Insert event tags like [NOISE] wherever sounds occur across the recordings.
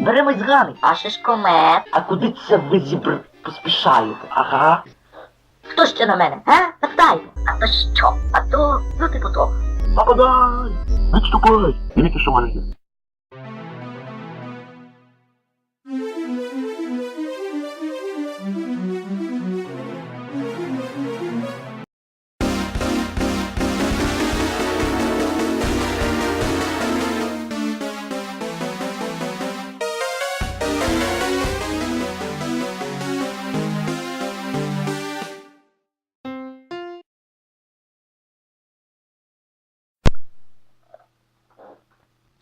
Беремось гани. А шишкомет? А куди це ви зібр... поспішаєте? Ага. Хто ще на мене? Га? Запитайте. А то що? А то, ну типу того. Нападай! Відступай! Дивіться, що в мене є.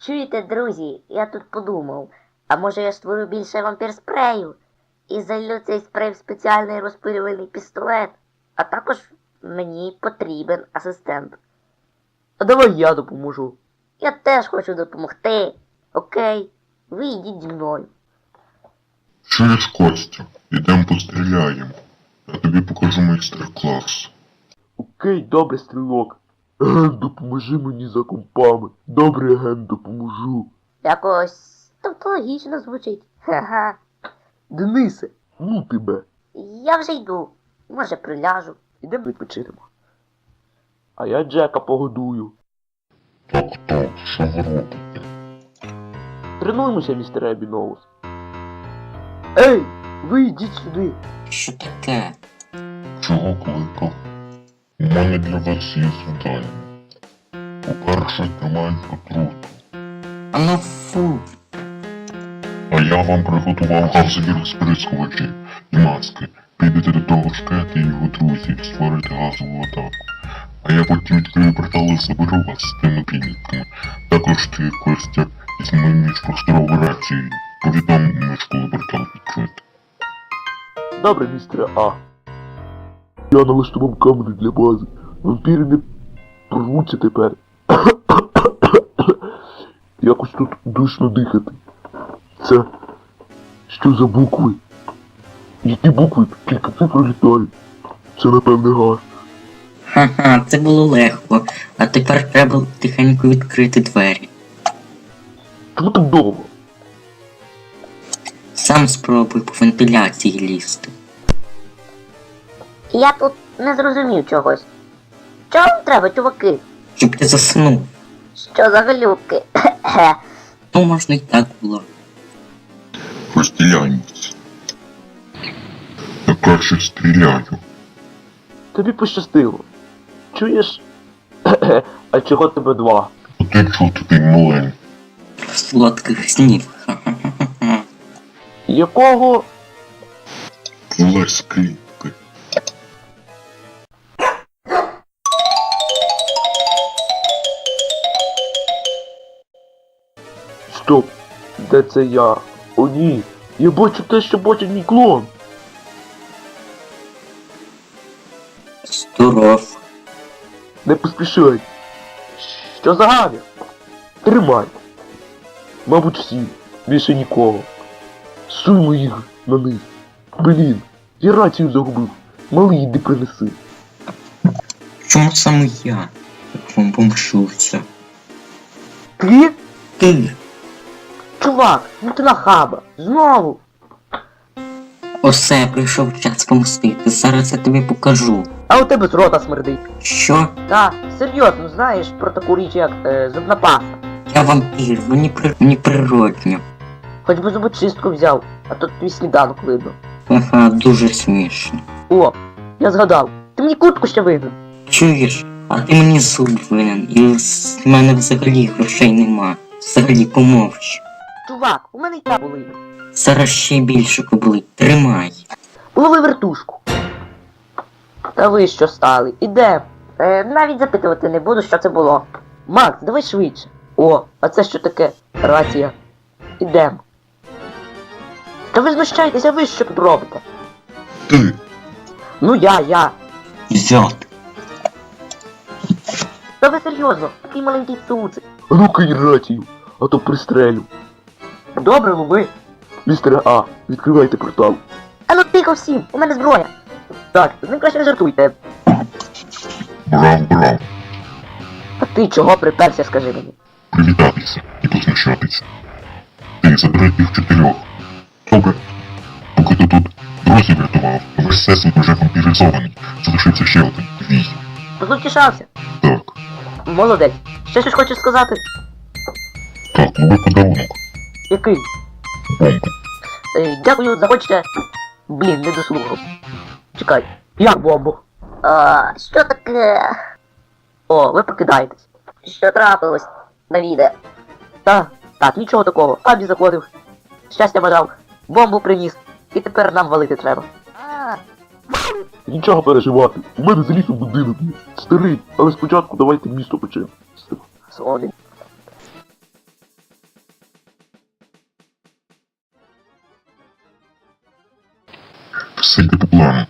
Чуєте, друзі, я тут подумав, а може я створю більше вампір спрею і залю цей спрей в спеціальний розпилювальний пістолет. А також мені потрібен асистент. А давай я допоможу. Я теж хочу допомогти. Окей, ви йдіть зі мною. Чуєш, Костя? Ідемо постріляємо. Я тобі покажу майстер-клас. Окей, добре, стрілок. Ген, допоможи мені за компами. Добре, ген, допоможу. Якось тавтологічно звучить. Ха-ха. Денисе, ну тебе. Я вже йду. Може приляжу. Ідемо відпочинемо. А я Джека погодую. Так, так, що ви робите? Тренуємося, містер Ебіноус. Ей, ви йдіть сюди. Що таке? Чого кликав? У мене для вас є завдання. По-перше, тримайте отруту. А ну фу. А я вам приготував газові розприскувачі і маски. Підете до того шкета і його друзів, створите газову атаку. А я потім відкрию портал і заберу вас з тими підлітками. Також ти, Костя, візьми міжпросторову рацію. Повідомиш, коли портал відкрити. Добре, містере А. Я налаштував камери для бази. Вампіри не порвуться тепер. [COUGHS] Якось тут душно дихати. Це. Що за букви? Які букви? Тільки цифри літають. Це напевне газ. Ха-ха, це було легко. А тепер треба тихенько відкрити двері. Чому так довго? Сам спробуй по вентиляції лізти. Я тут не зрозумів чогось. Чого вам треба, чуваки? Щоб ти заснув. Що за глюки? Хе-хе. Ну, можна і так було. Розділяємось. Я краще стріляю. Тобі пощастило. Чуєш? а чого тебе два? А ти чого такий маленький? Солодких снів. Якого? Олесь Стоп! Де це я? О ні! Я бачу те, що бачить мій клон! Здоров. Не поспішай! Що за гавір? Тримай! Мабуть всі, більше нікого. Суймо їх на них. Блін, я рацію загубив. Малий іди принеси. Чому саме я? Як вам бомшуся? Ти? Ти. Чувак, ну ти нахаба. Знову. Усе, прийшов час помстити. Зараз я тобі покажу. А у тебе з рота смердить. Що? Та, серйозно, знаєш про таку річ, як е, зубна паста. Я вампір, мені, при... мені природньо. Хоч би зубочистку взяв, а то твій сніданок видно. Ага, дуже смішно. О, я згадав. Ти мені куртку ще вигнав. Чуєш, а ти мені зуб винен, і з мене взагалі грошей нема. Взагалі помовч. Чувак, у мене й та були. Зараз ще більше кобли. Тримай. Лови вертушку. Та ви що стали? Ідем. Е, навіть запитувати не буду, що це було. Макс, давай швидше. О, а це що таке? Рація. Ідем. Та ви знущаєтеся, ви що тут робите? Ти! Ну я, я. Взяти. Та ви серйозно, такий маленький цуцик. Ну-ка й рацію, а то пристрелю. Добре, лови. Містере А, відкривайте портал. А ну тихо всім, у мене зброя. Так, з ним краще не жартуйте. А ти чого приперся, скажи мені? Привітатися і познущатися. Ти забери їх чотирьох. Добре. Поки ти тут друзів рятував, весь всесвіт вже вампіризований. Залишився ще один. Твій. Розутішався. Так. Молодець. Ще щось хочеш сказати? Так, новий подарунок. Який? Е, дякую, заходьте. Блін, не дослухав. Чекай, як бомбу? А, що таке? О, ви прокидаєтесь. Що трапилось, Давіде? Та, так, нічого такого. Абі заходив. Щастя бажав, бомбу приніс. І тепер нам валити треба. Нічого переживати. У мене за лісом будинок є. Старий, але спочатку давайте місто почнемо. Згоден. receita do plano.